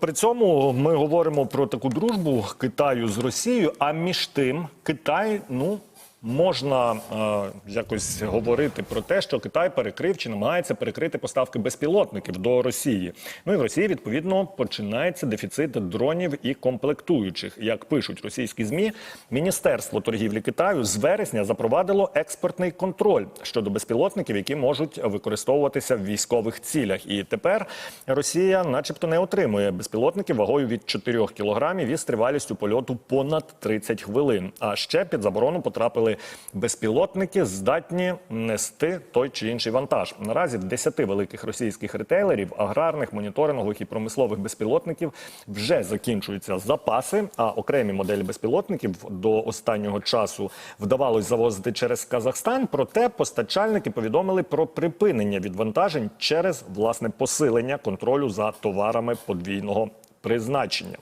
при цьому ми говоримо про таку дружбу Китаю з Росією. А між тим, Китай, ну. Можна е, якось говорити про те, що Китай перекрив чи намагається перекрити поставки безпілотників до Росії. Ну і в Росії відповідно починається дефіцит дронів і комплектуючих. Як пишуть російські змі, міністерство торгівлі Китаю з вересня запровадило експортний контроль щодо безпілотників, які можуть використовуватися в військових цілях. І тепер Росія, начебто, не отримує безпілотників вагою від 4 кілограмів і з тривалістю польоту понад 30 хвилин. А ще під заборону потрапили безпілотники, здатні нести той чи інший вантаж. Наразі в 10 великих російських ретейлерів, аграрних, моніторингових і промислових безпілотників вже закінчуються запаси. А окремі моделі безпілотників до останнього часу вдавалось завозити через Казахстан. Проте постачальники повідомили про припинення відвантажень через власне посилення контролю за товарами подвійного призначення.